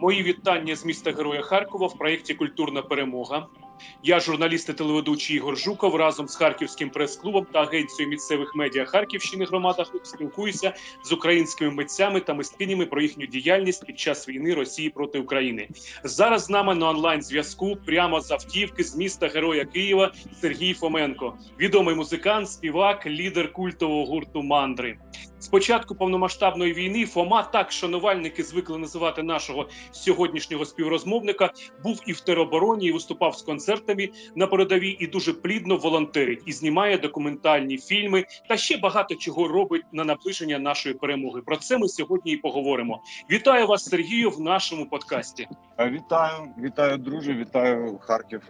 Мої вітання з міста Героя Харкова в проєкті Культурна перемога. Я журналіст і телеведучий Ігор Жуков разом з Харківським прес-клубом та агенцією місцевих медіа Харківщини громада спілкуюся з українськими митцями та мисткинями про їхню діяльність під час війни Росії проти України. Зараз з нами на онлайн зв'язку прямо з автівки з міста Героя Києва Сергій Фоменко, відомий музикант, співак, лідер культового гурту Мандри. З початку повномасштабної війни Фома, так шанувальники звикли називати нашого сьогоднішнього співрозмовника, був і в теробороні, і виступав з концертами на передовій, і дуже плідно волонтерить і знімає документальні фільми та ще багато чого робить на наближення нашої перемоги. Про це ми сьогодні і поговоримо. Вітаю вас, Сергію, в нашому подкасті. Вітаю, вітаю, друже, вітаю Харків.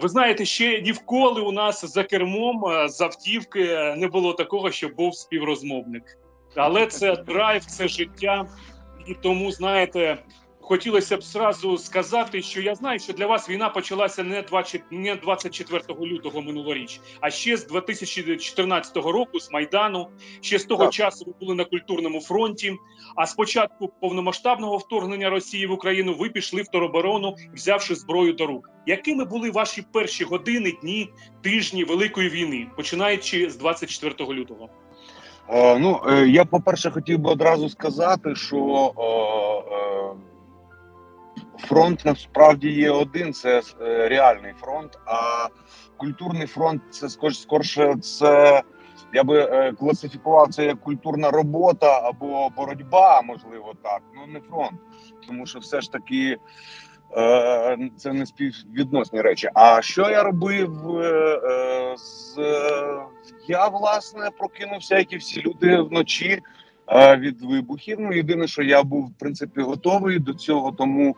Ви знаєте, ще ніколи у нас за кермом е, з автівки не було такого, що був співрозмовник. Але це драйв, це життя, і тому знаєте. Хотілося б зразу сказати, що я знаю, що для вас війна почалася не 20, не 24 лютого минулоріч, а ще з 2014 року, з майдану. Ще з того Так. часу ви були на культурному фронті. А з початку повномасштабного вторгнення Росії в Україну ви пішли в тероборону, взявши зброю до рук. Якими були ваші перші години, дні, тижні великої війни, починаючи з 24 лютого? Е, ну, е, я, по-перше, хотів би одразу сказати, що е, е, фронт насправді є один, це е, реальний фронт, а культурний фронт це скорше, це я би е, класифікував це як культурна робота або боротьба, можливо, так. Ну не фронт, тому що все ж таки. Е, Це не співвідносні речі. А що я робив? З я власне прокинувся, як і всі люди вночі від вибухів. Ну єдине, що я був в принципі готовий до цього, тому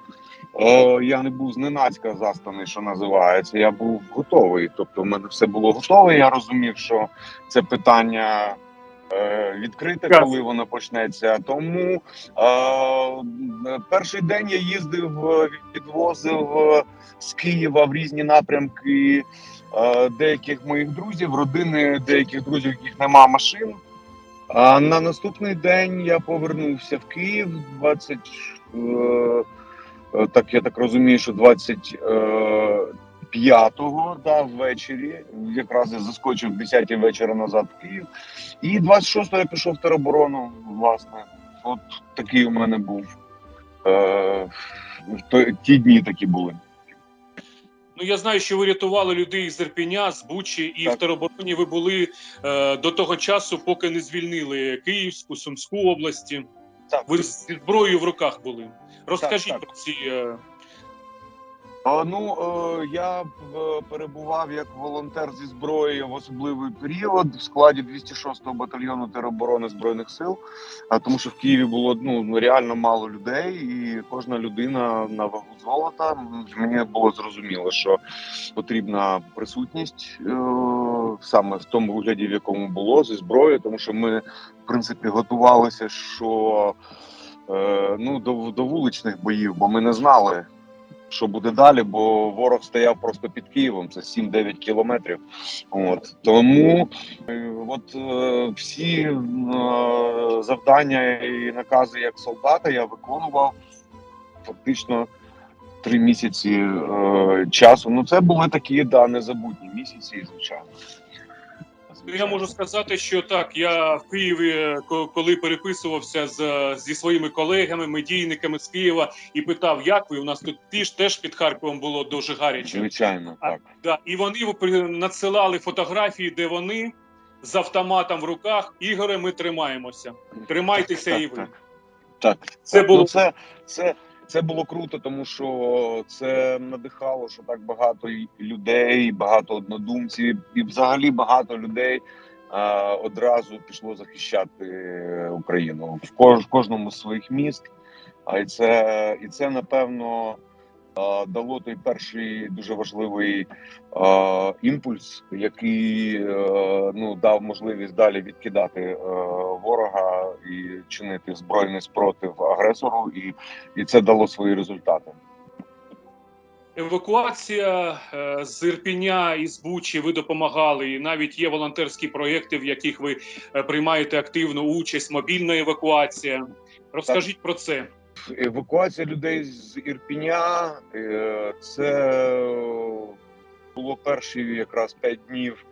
е, я не був зненацька застаний, що називається. Я був готовий. Тобто, в мене все було готове. Я розумів, що це питання. е, Відкрите, коли воно почнеться. Тому е, перший день я їздив, е, відвозив е, з Києва в різні напрямки е, деяких моїх друзів, родини деяких друзів, яких нема машин. А на наступний день я повернувся в Київ 20, е, е, так я так розумію, що 25-го да, ввечері. Якраз я заскочив в 10 вечора назад в Київ. І 26-го я пішов в тероборону, власне. От такий у мене був. Е, в ті дні такі були. Ну я знаю, що ви рятували людей з Ірпеня, з Бучі, і Так. в теробороні ви були е, до того часу, поки не звільнили Київську, Сумську області. Так. Ви зі зброєю в руках були. Розкажіть так. про ці. е, ну е, я е, перебував як волонтер зі зброєю в особливий період в складі 206-го батальйону тероборони збройних сил. А тому, що в Києві було ну реально мало людей, і кожна людина на вагу золота. Мені було зрозуміло, що потрібна присутність е, саме в тому вигляді, в якому було зі зброєю, тому що ми в принципі готувалися, що ну до, до вуличних боїв, бо ми не знали що буде далі, бо ворог стояв просто під Києвом, це 7-9 кілометрів. От тому е, от е, всі е, завдання і накази як солдата я виконував фактично три місяці е, часу. Ну це були такі да незабутні місяці, звичайно. Ну, Я можу сказати, що так, я в Києві, е, коли переписувався з, зі своїми колегами, медійниками з Києва, і питав, як ви? У нас тут теж, теж під Харковом було дуже гаряче. Звичайно, А, так. Да, і вони надсилали фотографії, де вони з автоматом в руках. Ігоре, ми тримаємося. Тримайтеся Так, і ви. так, Так, Це так. було- Ну, це, це, це було круто, тому що це надихало, що так багато людей, багато однодумців, і взагалі багато людей а, одразу пішло захищати Україну в, кож, в кожному з своїх міст. А і це, і це напевно дало той перший дуже важливий а, імпульс, який е, ну дав можливість далі відкидати е, ворога і чинити збройний спротив агресору, і, і це дало свої результати. Евакуація е, з Ірпіня і з Бучі ви допомагали. І навіть є волонтерські проєкти, в яких ви е, приймаєте активну участь, мобільна евакуація. Розкажіть про це. Евакуація людей з Ірпіня е, це було перші якраз п'ять днів,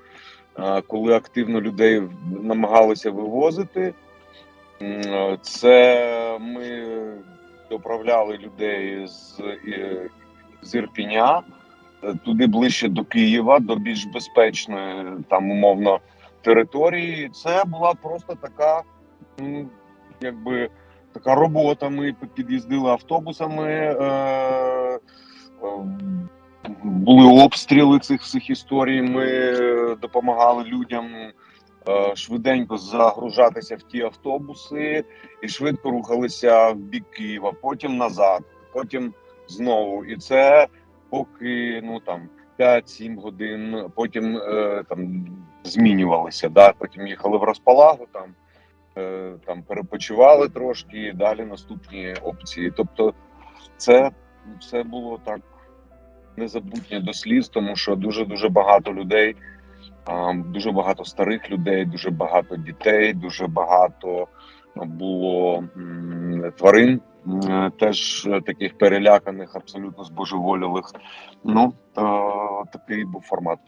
е, коли активно людей намагалися вивозити. Це ми доправляли людей з, е, з Ірпіня туди ближче до Києва, до більш безпечної там умовно території. Це була просто така, якби така робота. Ми під'їздили автобусами. Е, е, були обстріли цих всіх історій. Ми допомагали людям е, швиденько загружатися в ті автобуси і швидко рухалися в бік Києва, потім назад, потім знову. І це поки ну там 5-7 годин, потім там змінювалися. Да? Потім їхали в розпалагу там. Е, Там перепочивали трошки, і далі наступні опції. Тобто, це все було так незабутнє до сліз, тому що дуже дуже багато людей, дуже багато старих людей, дуже багато дітей, дуже багато було тварин, теж таких переляканих, абсолютно збожеволілих. Ну е, такий був формат.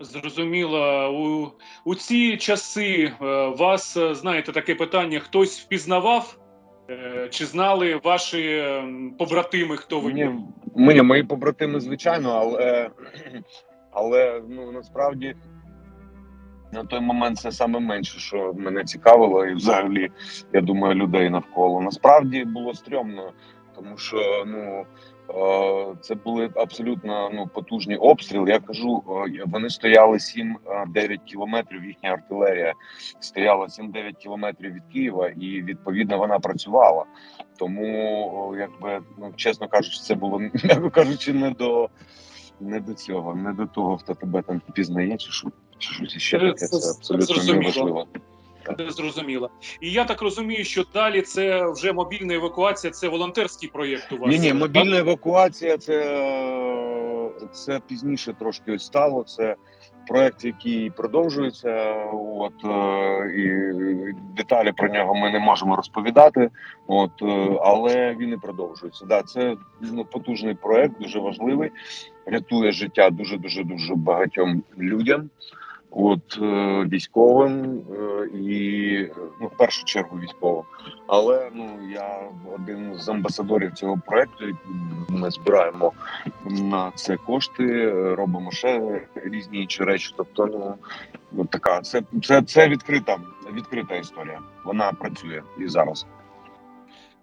Зрозуміло, у, у ці часи е, вас е, знаєте таке питання: хтось впізнавав? Е, Чи знали ваші ем, побратими, хто ви? Ні, мені мої побратими, звичайно, але, але ну насправді на той момент це саме менше, що мене цікавило, і взагалі, я думаю, людей навколо. Насправді було стрьомно, тому що ну. е, Це були абсолютно ну потужні обстріли. Я кажу, е, вони стояли 7-9 кілометрів. Їхня артилерія стояла 7-9 кілометрів від Києва, і відповідно вона працювала. Тому, якби ну чесно кажучи, це було м'яко кажучи, не до не до цього, не до того, хто тебе там пізнає, чи що чи щось ще таке. це- абсолютно неважливо. Це зрозуміло. І я так розумію, що далі це вже мобільна евакуація, це волонтерський проєкт у вас. Ні, ні, мобільна евакуація це, це пізніше трошки стало. Це проект, який продовжується. От е, і деталі про нього ми не можемо розповідати. От е, але він і продовжується. Да, це ну, потужний проект, дуже важливий. Рятує життя дуже дуже дуже багатьом людям. От е, військовим е, і ну, в першу чергу військовим. Але ну я один з амбасадорів цього проекту. Ми збираємо на це кошти, робимо ще різні інші речі. Тобто, ну така це, це, це відкрита, відкрита історія. Вона працює і зараз.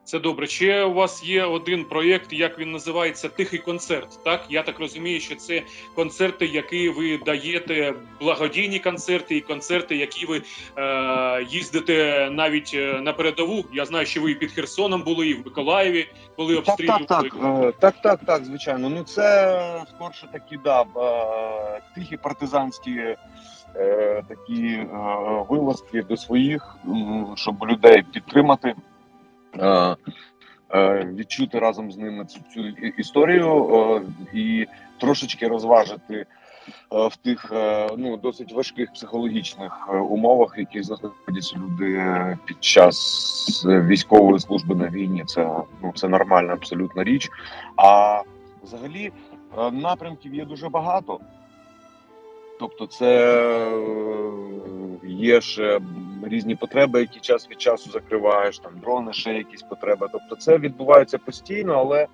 Це добре. Ще у вас є один проєкт, як він називається Тихий концерт. Так я так розумію, що це концерти, які ви даєте, благодійні концерти і концерти, які ви е, їздите навіть е, на передову. Я знаю, що ви і під Херсоном були, і в Миколаєві, коли Так, обстрілювали. так, так, е, так, так, так, звичайно. Ну це скорше такі, да, е, тихі партизанські такі вилазки до своїх, щоб людей підтримати, відчути разом з ними цю, цю історію е, і трошечки розважити. е, В тих е, ну досить важких психологічних е, умовах, яких знаходяться люди е, під час е, військової служби на війні, це ну це нормальна абсолютна річ. А взагалі е, напрямків є дуже багато. Тобто, це е, є ще різні потреби, які час від часу закриваєш, там дрони, ще якісь потреби. Тобто, це відбувається постійно, але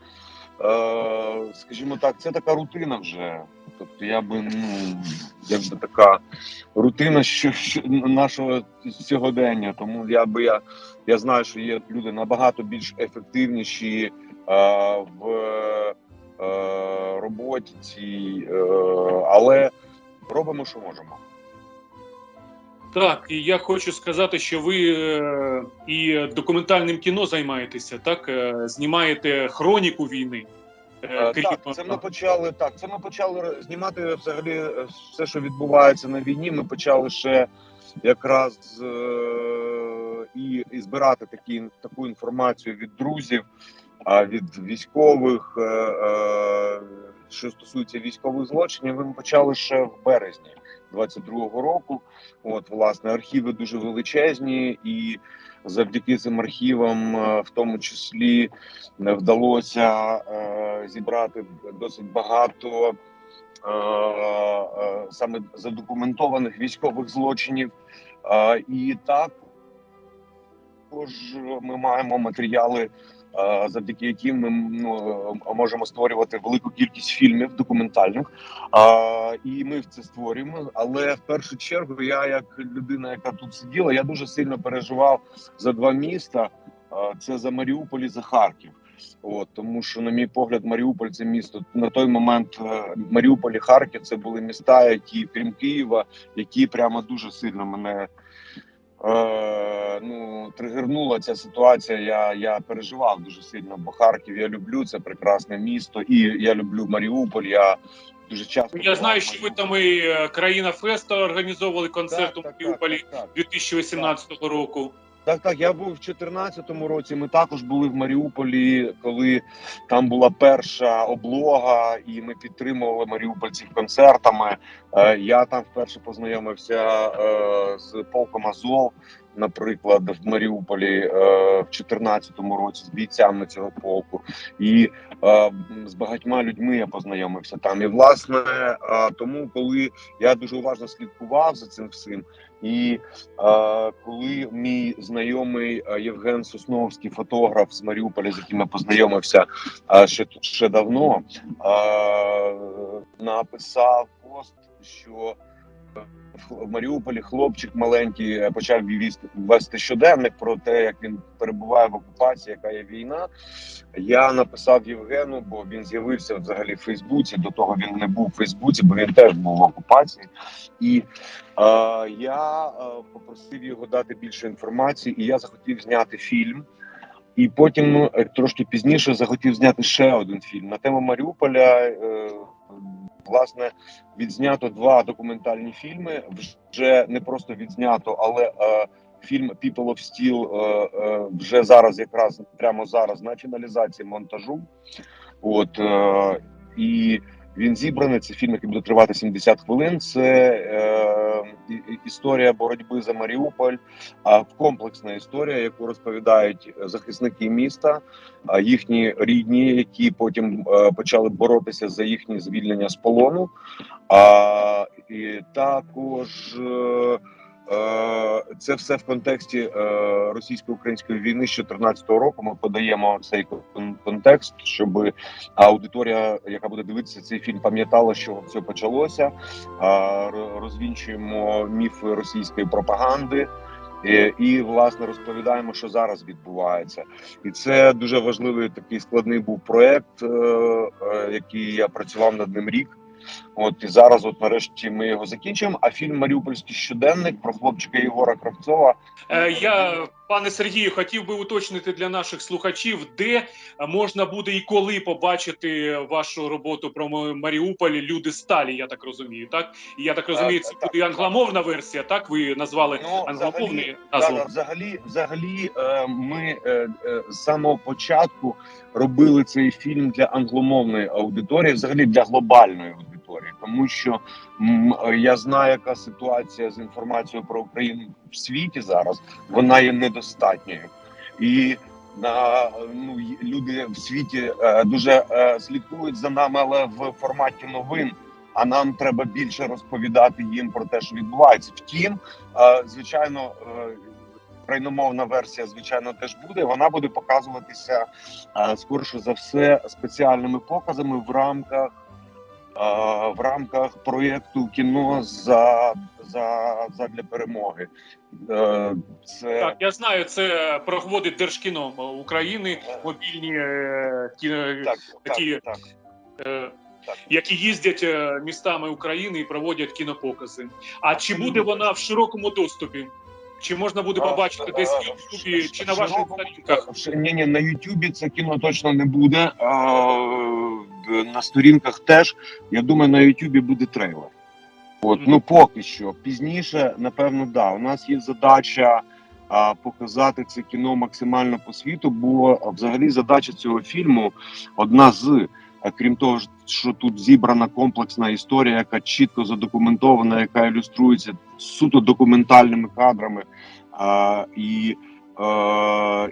е, скажімо так, це така рутина вже. Тобто, я би ну якби така рутина що, що нашого сьогодення. Тому я би я, я знаю, що є люди набагато більш ефективніші е, в е, роботі цій, е, але робимо, що можемо. Так, і я хочу сказати, що ви е, і документальним кіно займаєтеся, так Е, знімаєте хроніку війни. Е, крім- Так, це ми почали. Так, це ми почали знімати взагалі все, що відбувається на війні. Ми почали ще якраз е, і, і збирати такі таку інформацію від друзів, а від військових. Е, е, що стосується військових злочинів, ми почали ще в березні. 22-го року. От, власне, архіви дуже величезні, і завдяки цим архівам, е, в тому числі, не вдалося е, зібрати досить багато е, е, саме задокументованих військових злочинів. Е, і також ми маємо матеріали, е, завдяки яким ми ну, можемо створювати велику кількість фільмів документальних. Е, І ми це створюємо. Але в першу чергу, я, як людина, яка тут сиділа, я дуже сильно переживав за два міста: це за Маріуполь і за Харків. От тому, що, на мій погляд, Маріуполь це місто на той момент. е, Маріуполь і Харків це були міста, які крім Києва, які прямо дуже сильно мене е, ну тригернула ця ситуація. Я, я переживав дуже сильно, бо Харків я люблю, це прекрасне місто, і я люблю Маріуполь. Я дуже часто Я знаю, що ви Маріуполі. там і е, країна Феста організовували концерт у Так, так, так, так. 2018 року. Так, так, я був в 2014 році. Ми також були в Маріуполі, коли там була перша облога, і ми підтримували маріупольців концертами. Е, Я там вперше познайомився е, з полком Азов, наприклад, в Маріуполі е, в 2014 році з бійцями цього полку. І е, з багатьма людьми я познайомився там. І власне е, тому, коли я дуже уважно слідкував за цим всім. І е, коли мій знайомий е, Євген Сосновський, фотограф з Маріуполя, з яким я познайомився е, ще ще давно, е, написав пост, що в Маріуполі хлопчик маленький е, почав вести, щоденник про те, як він перебуває в окупації, яка є війна. Я написав Євгену, бо він з'явився взагалі в Фейсбуці. До того він не був в Фейсбуці, бо він теж був в окупації. І е, я попросив його дати більше інформації, і я захотів зняти фільм. І потім е, трошки пізніше захотів зняти ще один фільм на тему Маріуполя. Е, власне, відзнято два документальні фільми. Вже не просто відзнято, але е, фільм People of Steel е, е, вже зараз, якраз прямо зараз на фіналізації монтажу. От е, і він зібраний. Це фільм, який буде тривати 70 хвилин. Це е, історія боротьби за Маріуполь, а комплексна історія, яку розповідають захисники міста, їхні рідні, які потім е, почали боротися за їхнє звільнення з полону. А і також. Е, Е, Це все в контексті е, російсько-української війни з 2014 року. Ми подаємо цей контекст, щоб аудиторія, яка буде дивитися цей фільм, пам'ятала, що все почалося. А, Розвінчуємо міфи російської пропаганди. І, і власне розповідаємо, що зараз відбувається, і це дуже важливий такий складний був проект, е, е, який я працював над ним рік. От і зараз, от нарешті, ми його закінчимо. А фільм Маріупольський щоденник про хлопчика Єгора Кравцова. Е, Я, пане Сергію, хотів би уточнити для наших слухачів, де можна буде і коли побачити вашу роботу про Маріуполь люди сталі. Я так розумію. Так і я так розумію, це буде англомовна версія. Так ви назвали англомовний назву. взагалі, взагалі, е, ми е, з самого початку робили цей фільм для англомовної аудиторії, взагалі для глобальної аудиторії, тому що я знаю, яка ситуація з інформацією про Україну в світі зараз. Вона є недостатньою і. На ну люди в світі е, дуже е, слідкують за нами, але в форматі новин. А нам треба більше розповідати їм про те, що відбувається. Втім, е, звичайно, україномовна версія, звичайно, теж буде. Вона буде показуватися скорше за все спеціальними показами в рамках в рамках проєкту кіно за, за, за для перемоги. Е, Це Так, я знаю, це проводить Держкіно України, мобільні е, кіно, так, такі- так, так. е, які їздять е, містами України і проводять кінопокази. А чи буде вона в широкому доступі? Чи можна буде побачити десь в Ютубі чи на ваших сторінках? Ні, ні, на Ютубі це кіно точно не буде. А, на сторінках теж. Я думаю, на Ютубі буде трейлер. От, ну поки що. Пізніше, напевно, да. У нас є задача а, показати це кіно максимально по світу, бо взагалі задача цього фільму одна з Е, Крім того, що тут зібрана комплексна історія, яка чітко задокументована, яка ілюструється суто документальними кадрами, а, і, е,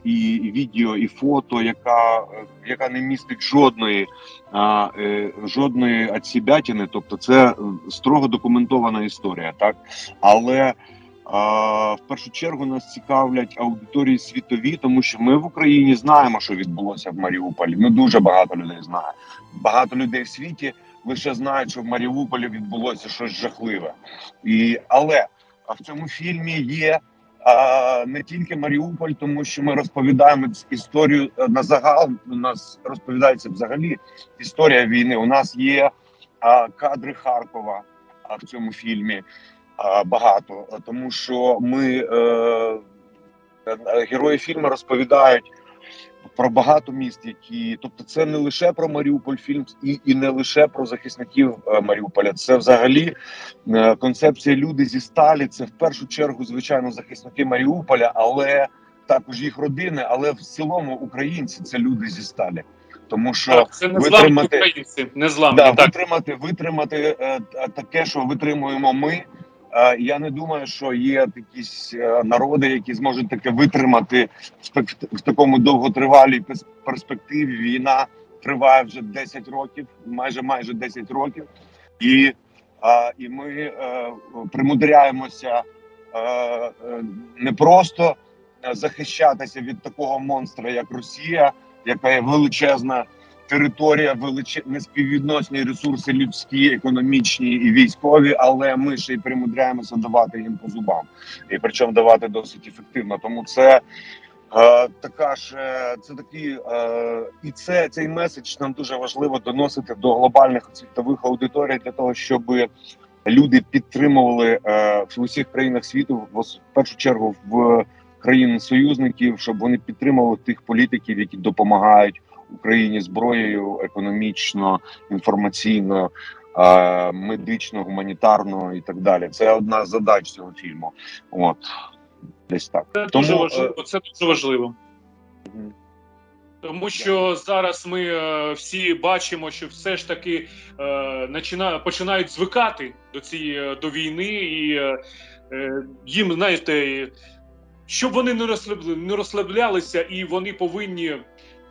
і, і відео, і фото, яка, е, яка не містить жодної, е, жодної отсібятини. Тобто, це е, строго документована історія, так але. В першу чергу нас цікавлять аудиторії світові, тому що ми в Україні знаємо, що відбулося в Маріуполі. Ну дуже багато людей знає. Багато людей в світі лише знають, що в Маріуполі відбулося щось жахливе. І але в цьому фільмі є не тільки Маріуполь, тому що ми розповідаємо історію е, на загал. У нас розповідається взагалі історія війни. У нас є а, кадри Харкова а, в цьому фільмі а, багато, тому що ми е, е, герої фільму розповідають. Про багато міст, які тобто, це не лише про Маріуполь фільм, і, і не лише про захисників е, Маріуполя. Це взагалі е, концепція люди зі сталі. Це в першу чергу, звичайно, захисники Маріуполя, але також їх родини. Але в цілому українці це люди зі сталі, тому що Так, це незламні витримати- українці, незламні. да, так. витримати, витримати е, таке, що витримуємо ми. Я не думаю, що є якісь е, народи, які зможуть таке витримати в, такому довготривалій перспективі. Війна триває вже 10 років, майже майже 10 років, і, і ми е, примудряємося е, не просто захищатися від такого монстра, як Росія, яка є величезна територія, величе... неспіввідносні ресурси людські, економічні і військові, але ми ще й примудряємося давати їм по зубам, і причому давати досить ефективно. Тому це. Е, така ж е, це такі, е, і це цей меседж нам дуже важливо доносити до глобальних світових аудиторій для того, щоб люди підтримували в усіх країнах світу, в першу чергу в країн союзників, щоб вони підтримували тих політиків, які допомагають Україні зброєю економічно, інформаційно, е, медично, гуманітарно і так далі. Це одна з задач цього фільму. От десь так. Це Тому, дуже е, важливо. Це дуже важливо. Тому що зараз ми е, всі бачимо, що все ж таки е, почина, починають звикати до цієї е, до війни, і е, е, їм знаєте, щоб вони не розслаблялися, і вони повинні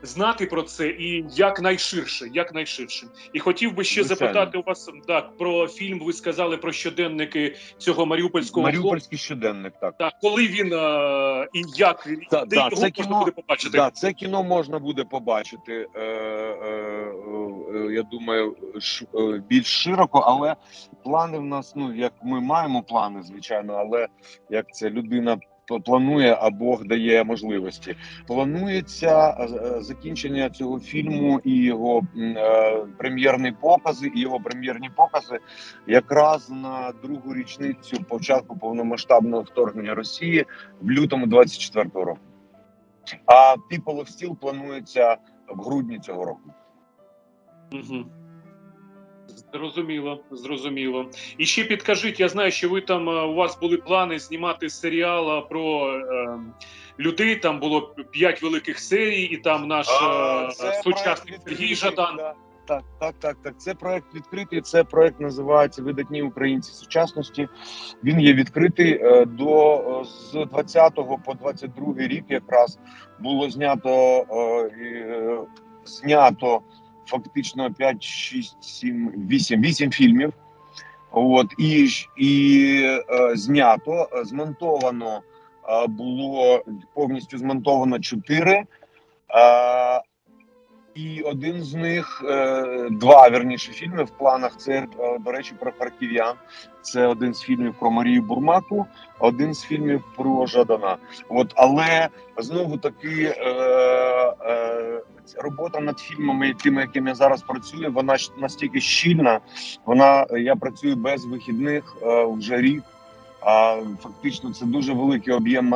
знати про це і якнайширше, якнайширше. І хотів би ще Звичайно. запитати у вас так про фільм. Ви сказали про щоденники цього маріупольського хлопця. Маріупольський щоденник, так. Так, коли він е, і як він, Да, де да, його це можна кіно- буде побачити? Да, це кіно можна буде побачити. Е, е, е, я думаю, ш, е, більш широко, але плани в нас, ну як ми маємо плани, звичайно, але як це людина планує, а Бог дає можливості. Планується е, е, закінчення цього фільму і його е, прем'єрні покази, і його прем'єрні покази якраз на другу річницю початку повномасштабного вторгнення Росії в лютому 24-го року. А People of Steel планується в грудні цього року. Угу. Зрозуміло, зрозуміло. І ще підкажіть, я знаю, що ви там е, у вас були плани знімати серіал е, про е, людей. Там було п'ять великих серій, і там наш А, е, сучасник Сергій Жадан. да. Так, так, так, так. Це проект відкритий. Це проект називається Видатні українці сучасності. Він є відкритий е, до з 20 по 22 рік. Якраз було знято знято фактично 5, 6, 7, 8, 8 фільмів. От і, і е, знято, змонтовано е, було повністю змонтовано 4. І один з них, е, два вірніше фільми в планах. Це, е, до речі, про харків'ян. Це один з фільмів про Марію Бурмаку, один з фільмів про Жадана. От, але знову таки е, е, робота над фільмами, тими, якими я зараз працюю, вона настільки щільна. Вона я працюю без вихідних е, вже рік. А фактично це дуже великий об'єм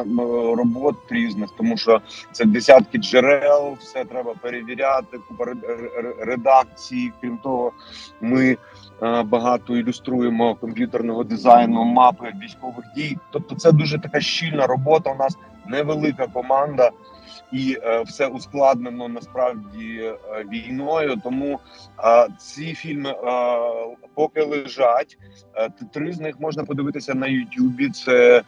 робот різних, тому що це десятки джерел, все треба перевіряти, купа ре- ре- Крім того, ми е, багато ілюструємо комп'ютерного дизайну, мапи військових дій. Тобто, це дуже така щільна робота. У нас невелика команда, і е, все ускладнено насправді е, війною. Тому е, ці фільми поки лежать. Три з них можна подивитися на Ютубі. Це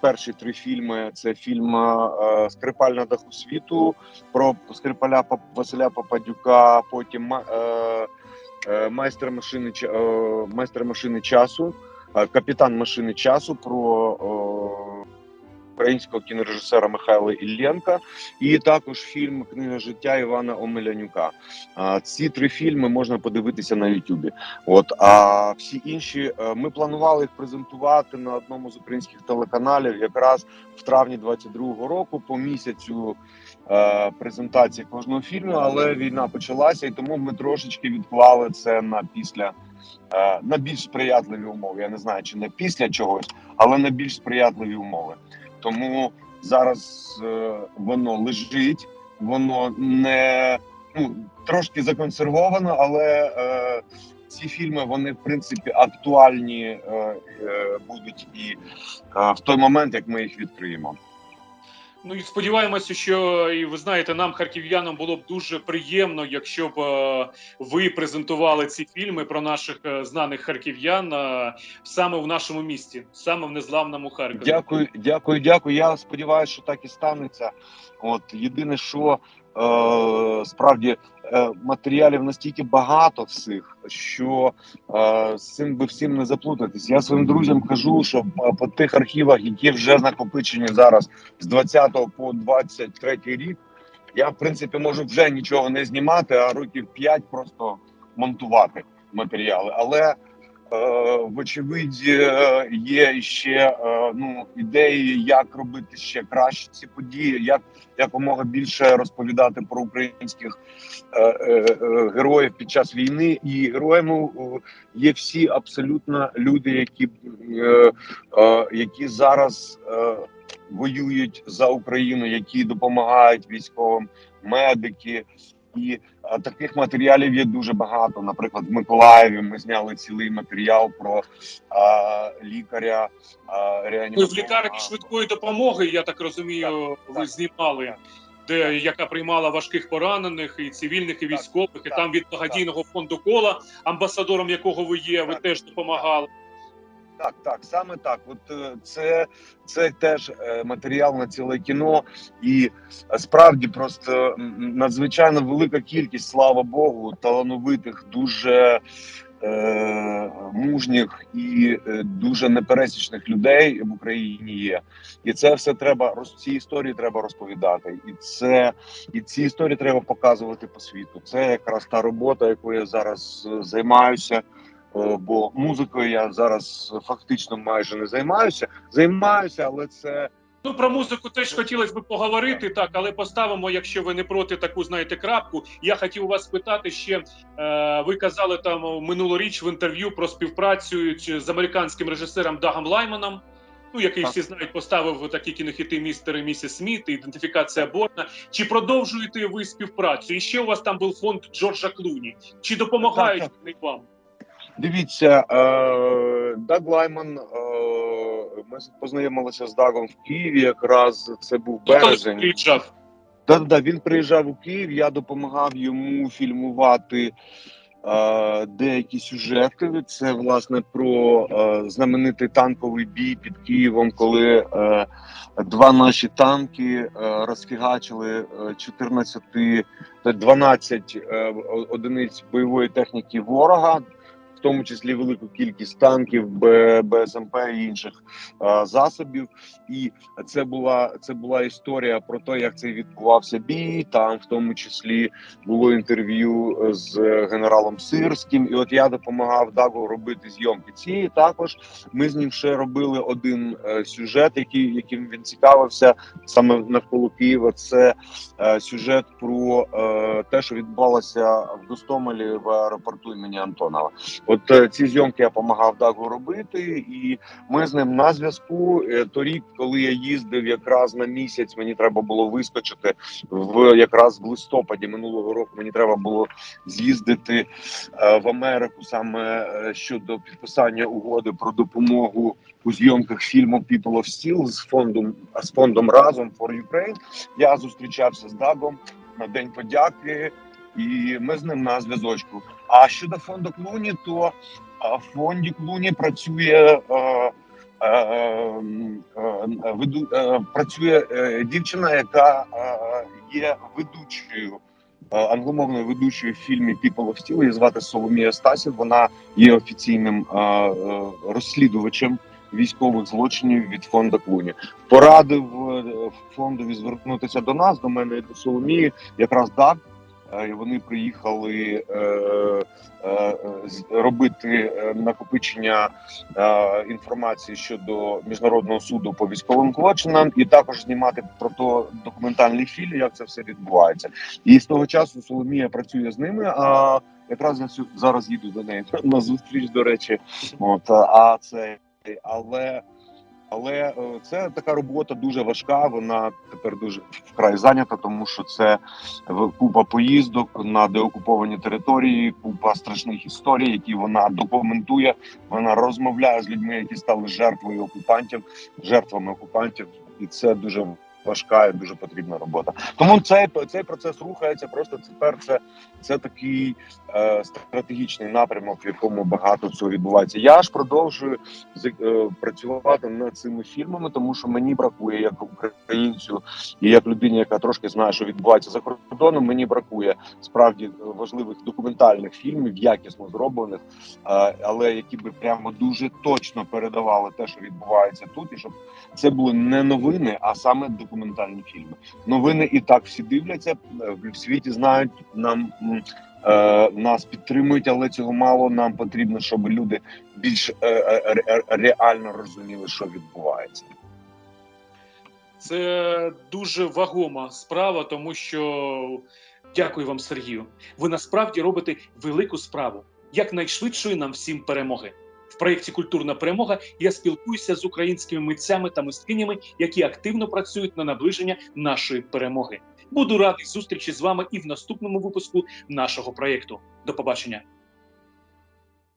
перші три фільми. Це фільм Скрипаль на даху світу про Скрипаля Василя Попадюка. Потім ма- майстер машини майстер машини часу, капітан машини часу про українського кінорежисера Михайла Ілленка, і також фільм Книга життя Івана Омелянюка. А, Ці три фільми можна подивитися на Ютубі. От а всі інші е, ми планували їх презентувати на одному з українських телеканалів якраз в травні 22-го року по місяцю е, презентації кожного фільму, але війна почалася, і тому ми трошечки відклали це на після. е, На більш сприятливі умови. Я не знаю, чи не після чогось, але на більш сприятливі умови. Тому зараз е, воно лежить, воно не ну трошки законсервовано, але е, ці фільми вони в принципі актуальні е, е, будуть і е, в той момент, як ми їх відкриємо. Ну і сподіваємося, що і ви знаєте, нам, харків'янам, було б дуже приємно, якщо б е, ви презентували ці фільми про наших е, знаних харків'ян е, саме в нашому місті, саме в незламному Харкові. Дякую, дякую, дякую. Я сподіваюся, що так і станеться. От єдине, що справді е, матеріалів настільки багато всіх, що е, з цим би всім не заплутатись. Я своїм друзям кажу, що по, тих архівах, які вже накопичені зараз з 20 по 23 рік, я в принципі можу вже нічого не знімати, а років 5 просто монтувати матеріали. Але Е, вочевидь, е, є ще е, ну ідеї, як робити ще краще ці події, як якомога більше розповідати про українських е, е, е, героїв під час війни. І героями е, є всі абсолютно люди, які, е, е, які зараз е, воюють за Україну, які допомагають військовим, медики. І таких матеріалів є дуже багато. Наприклад, в Миколаєві ми зняли цілий матеріал про а, лікаря а, Ну, в лікарні швидкої допомоги, я так розумію, Так, ви так, знімали. Де яка приймала важких поранених і цивільних, і Так, військових, і так, там від благодійного фонду кола, амбасадором якого ви є, ви Так. теж допомагали. Так, так, саме так. От е, це, це теж е, матеріал на ціле кіно, і е, справді просто надзвичайно велика кількість, слава Богу, талановитих, дуже е, мужніх і дуже непересічних людей в Україні є. І це все треба ці історії треба розповідати. І це і ці історії треба показувати по світу. Це якраз та робота, якою я зараз займаюся. Е, бо музикою я зараз фактично майже не займаюся. Займаюся, але це Ну про музику теж хотілося б поговорити, так, але поставимо, якщо ви не проти таку знаєте крапку. Я хотів у вас спитати ще. Е, ви казали там минулоріч в інтерв'ю про співпрацю з американським режисером Дагом Лайманом. Ну, який Так. всі знають, поставив такі кінохіти містер і місіс Сміт, ідентифікація Борна. Чи продовжуєте ви співпрацю? І ще у вас там був фонд Джорджа Клуні. Чи допомагають Так, вони вам? Дивіться, е, Даг Лайман. Е, ми познайомилися з Дагом в Києві. Якраз це був березень. приїжджав? Да, да, він приїжджав у Київ. Я допомагав йому фільмувати е, деякі сюжети. Це власне про е, знаменитий танковий бій під Києвом, коли е, два наші танки е, розфігачили е, 14 12 е, одиниць бойової техніки ворога. Тому числі велику кількість танків, БСМП і інших е, засобів, і це була це була історія про те, як це відбувався бій. Там, в тому числі, було інтерв'ю з генералом Сирським. І от я допомагав Дагу робити зйомки цієї. Також ми з ним ще робили один е, сюжет, який яким він цікавився саме навколо Києва. Це е, сюжет про е, те, що відбувалося в Гостомелі в аеропорту імені Антонова. От е, ці зйомки я допомагав Дагу робити, і ми з ним на зв'язку. Е, Торік, коли я їздив якраз на місяць, мені треба було вискочити в якраз в листопаді минулого року. Мені треба було з'їздити е, в Америку саме щодо підписання угоди про допомогу у зйомках фільму People of Steel з фондом з фондом разом for Ukraine. Я зустрічався з Дагом на день подяки, і ми з ним на зв'язочку. А щодо фонду Клуні, то в фонді Клуні працює. е, е, е, працює дівчина, яка є ведучою англомовною ведучою в фільмі People of Steel. Її звати Соломія Стасів. Вона є офіційним розслідувачем військових злочинів від фонду Клуні. Порадив фондові звернутися до нас, до мене і до Соломії, якраз так. Е, Вони приїхали е, е, робити накопичення інформації щодо міжнародного суду по військовим злочинам, і також знімати про то документальний фільм, як це все відбувається. І з того часу Соломія працює з ними. А якраз я зараз їду до неї на зустріч. До речі, от а це але. Але е, це така робота дуже важка. Вона тепер дуже вкрай зайнята, тому що це купа поїздок на деокуповані території, купа страшних історій, які вона документує. Вона розмовляє з людьми, які стали жертвою окупантів, жертвами окупантів, і це дуже важка і дуже потрібна робота. Тому цей цей процес рухається. Просто тепер це, це такий е, стратегічний напрямок, в якому багато цього відбувається. Я ж продовжую з- е, працювати над цими фільмами, тому що мені бракує як українцю і як людині, яка трошки знає, що відбувається за кордоном. Мені бракує справді важливих документальних фільмів, якісно зроблених, е, але які би прямо дуже точно передавали те, що відбувається тут, і щоб це були не новини, а саме документальні фільми. Новини і так всі дивляться е, в світі. Знають нам. е, Нас підтримують, але цього мало. Нам потрібно, щоб люди більш е, е, реально розуміли, що відбувається. Це дуже вагома справа, тому що дякую вам, Сергію. Ви насправді робите велику справу якнайшвидшої нам всім перемоги. В проєкті Культурна перемога я спілкуюся з українськими митцями та мисткинями, які активно працюють на наближення нашої перемоги. Буду радий зустрічі з вами і в наступному випуску нашого проєкту. До побачення.